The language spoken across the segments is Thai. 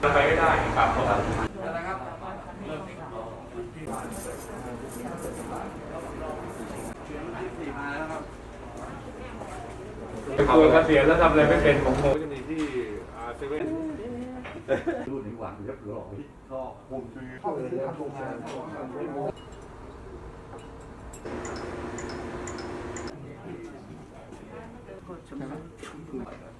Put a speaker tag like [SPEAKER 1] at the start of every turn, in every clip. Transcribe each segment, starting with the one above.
[SPEAKER 1] ไปไม่ได้ครับครับไปกลัวเกษียณแล้วทำอะไรไม่เป็นของผมจะมีที่อาเซเว่น
[SPEAKER 2] รุ่นนี้วางเรียบร้อยก็คงคือ
[SPEAKER 1] เพราะจะม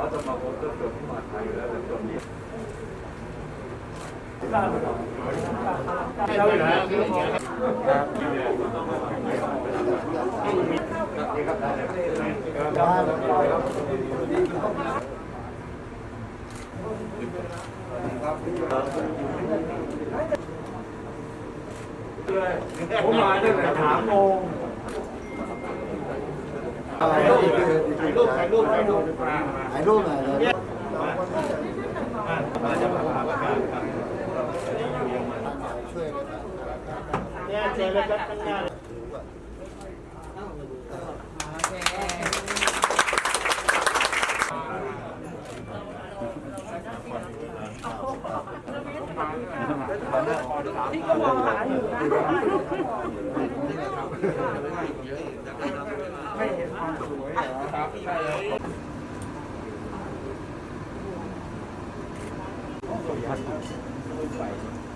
[SPEAKER 1] าพบก็เกิดขึ้นมาไทยแล้วแต่ตอนนี้ผมมาตั้งแต่สามโมง
[SPEAKER 3] ถ่ายรูปถ่ายรูปถ่ายรูปถ่ายรูปหน่อยเลยช่วยกันเนี่ยเจอเลยครับข้างหน้า
[SPEAKER 1] เท Thank you.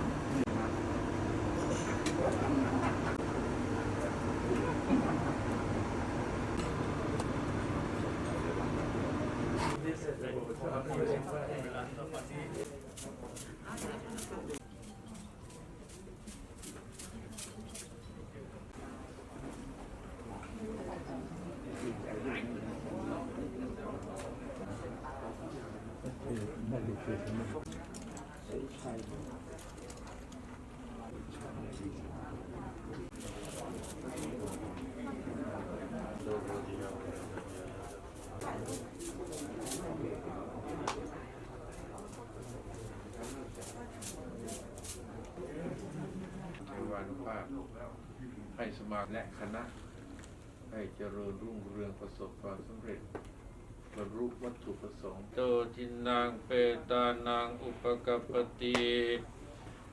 [SPEAKER 1] วานุภาพให้สมาและคณะ ให้เจริญรุ่งเรืองประสบความสำเร็จ บรรลุวัตถุประสงค์โตจินนางเปตานังอุปกปปติ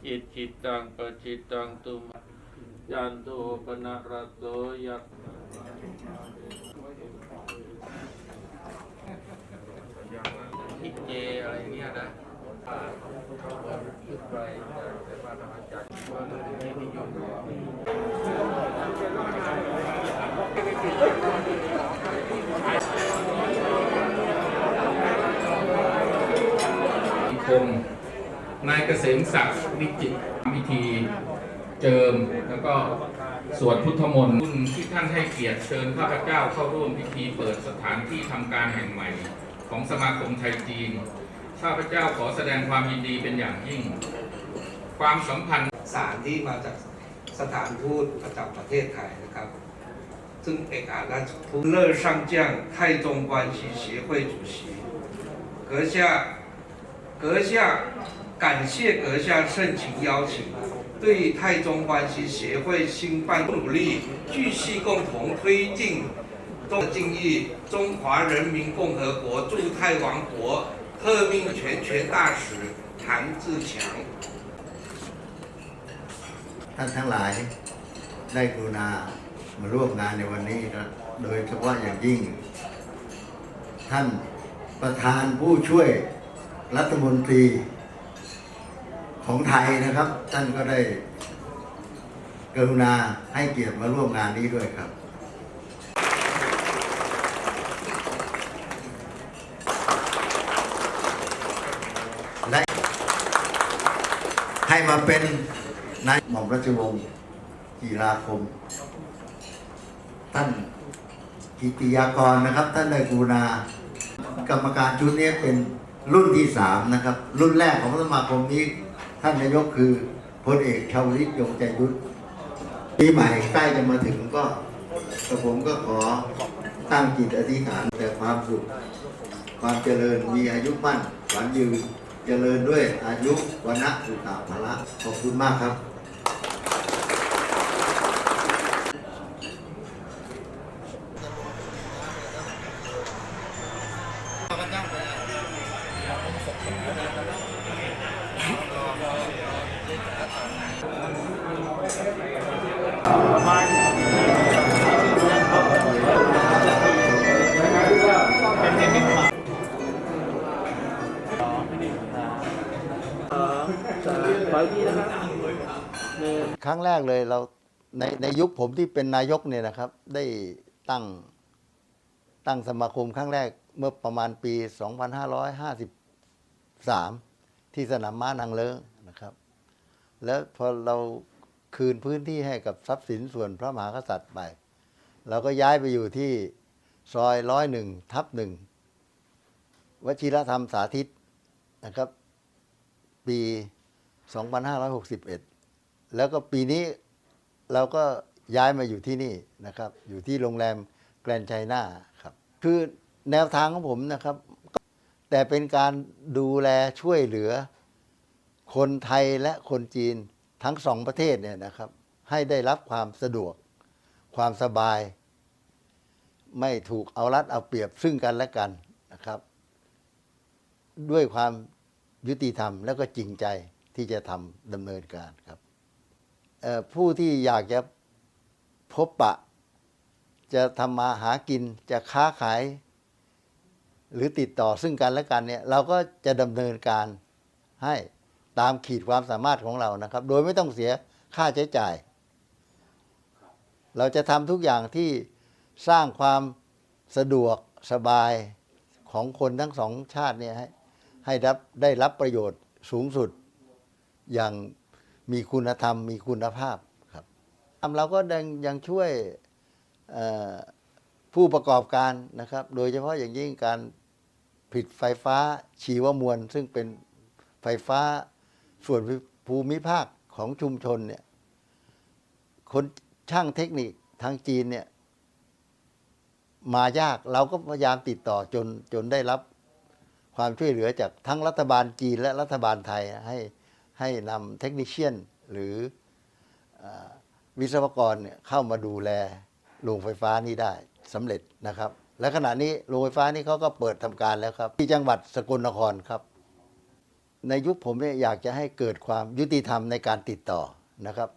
[SPEAKER 1] อิจิตังปจิตังตุมยันโตปนะระโตยักพิเจอะไรเงี้ยนะขึ้นไปแต่ว่าธรรมจักรว่าไม่นิยม
[SPEAKER 4] คมนายเกษมศักดิ์วิจิตรพิธีเจิม แล้วก็สวดพุทธมนต์ที่ท่านให้เกียรติเชิญข้าพเจ้าเข้าร่วมพิธีเปิดสถานที่ทำการแห่งใหม่ ของสมาคมไทยจีน ข้าพเจ้าขอแสดงความยินดีเป็นอย่างยิ่ง ความสัมพันธ์
[SPEAKER 5] สารที่มาจากสถานทูตประจำประเทศไทยนะครับ ซึ่งเอกอัครราชทูตเลอ上将泰中关系协会主席阁下 阁下感谢阁下盛情邀请，对泰中关系协会兴办努力，继续共同推进中敬意中华人民共和国驻泰王国特命全权大使谭志强。
[SPEAKER 3] ท่านทั้งหลายได้กรุณามาร่วมงานในวันนี้นะโดยเฉพาะอย่างยิ่ง ท่านประธานผู้ช่วย รัฐมนตรีของไทยนะครับ ท่านก็ได้กรุณาให้เกียรติมาร่วมงานนี้ด้วยครับ และให้มาเป็นนายหม่อมราชวงศ์กีฬาคม ท่านกิติยากรนะครับ ท่านได้กรุณากรรมการชุดนี้เป็น รุ่นที่สามนะครับ รุ่นแรกของสมาคมนี้ ท่านนายกคือพลเอกชาวลิตยงใจยุทธปีใหม่ใกล้จะมาถึงก็กระผมก็ขอตั้งจิตอธิษฐานแต่ความสุข ความเจริญมีอายุมั่นขวัญยืนเจริญด้วยอายุวันะสุตาภละขอบคุณมากครับ ครั้งแรกเลยเราในในยุคผมที่เป็นนายกเนี่ยนะครับ ได้ตั้งตั้งสมาคมครั้งแรกเมื่อประมาณปี 2553 ที่สนามม้านางเลิง แล้วพอเราคืนพื้นที่ให้กับทรัพย์สินส่วนพระมหากษัตริย์ไป เราก็ย้ายไปอยู่ที่ซอยร้อยหนึ่งทับหนึ่งวชิรธรรมสาธิตนะครับ ปี 2561 แล้วก็ปีนี้เราก็ย้ายมาอยู่ที่นี่นะครับ อยู่ที่โรงแรมแกรนไชน่าครับ คือแนวทางของผมนะครับ แต่เป็นการดูแลช่วยเหลือ คนไทยและคนจีนทั้งสองประเทศเนี่ยนะครับ ให้ได้รับความสะดวก ความสบาย ไม่ถูกเอารัดเอาเปรียบซึ่งกันและกันนะครับ ด้วยความยุติธรรมแล้วก็จริงใจที่จะทำดำเนินการครับผู้ที่อยากจะพบปะ จะทำมาหากินจะค้าขาย หรือติดต่อซึ่งกันและกันเนี่ยเราก็จะดำเนินการให้ ตามขีดความสามารถของเรานะครับ โดยไม่ต้องเสียค่าใช้จ่าย เราจะทำทุกอย่างที่สร้างความสะดวกสบายของคนทั้งสองชาติเนี่ยให้ให้รับได้รับประโยชน์สูงสุด อย่างมีคุณธรรม มีคุณภาพครับทำเราก็ยังยังช่วยผู้ประกอบการนะครับ โดยเฉพาะอย่างยิ่งการผลิตไฟฟ้าชีวมวล ซึ่งเป็นไฟฟ้า ส่วนภูมิภาคของชุมชนเนี่ยคนช่างเทคนิคทางจีนเนี่ยมายากเราก็พยายามติดต่อจนจนได้รับความช่วยเหลือจากทั้งรัฐบาลจีนและรัฐบาลไทยให้ให้นำเทคนิชเชียนหรืออวิศวกรเเข้ามาดูแลโรงไฟฟ้านี้ได้สำเร็จนะครับ และขณะนี้โรงไฟฟ้านี้เขาก็เปิดทำการแล้วครับ ที่จังหวัดสกลนครครับ ในยุคผมเนี่ยอยากจะให้เกิดความยุติธรรมในการติดต่อนะครับ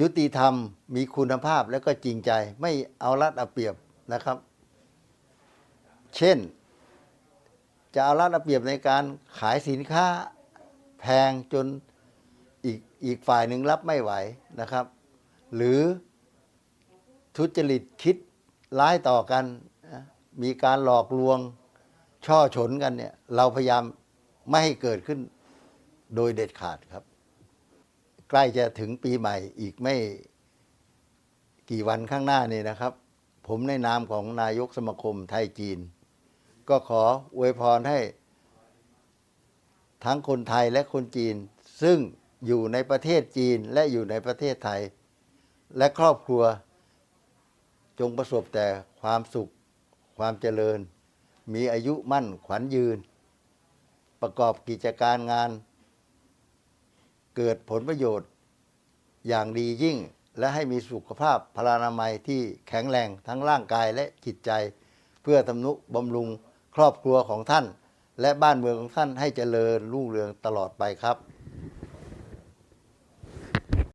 [SPEAKER 3] ยุติธรรมมีคุณภาพและก็จริงใจไม่เอารัดเอาเปรียบนะครับ เช่น จะเอารัดเอาเปรียบในการขายสินค้าแพงจนอีกอีกฝ่ายหนึ่งรับไม่ไหวนะครับ หรือทุจริตคิดร้ายต่อกัน มีการหลอกลวงช่อฉนกันเนี่ยเราพยายาม ไม่ให้เกิดขึ้นโดยเด็ดขาดครับ ใกล้จะถึงปีใหม่อีกไม่กี่วันข้างหน้านี่นะครับ ผมในนามของนายกสมาคมไทยจีน ก็ขออวยพรให้ ทั้งคนไทยและคนจีน ซึ่งอยู่ในประเทศจีนและอยู่ในประเทศไทย และครอบครัว จงประสบแต่ความสุขความเจริญ มีอายุมั่นขวัญยืน ประกอบกิจการงาน เกิดผลประโยชน์อย่างดียิ่ง และให้มีสุขภาพพลานามัยที่แข็งแรงทั้งร่างกายและจิตใจ เพื่อทำนุบำรุงครอบครัวของท่าน และบ้านเมืองของท่านให้เจริญรุ่งเรืองตลอดไปครับ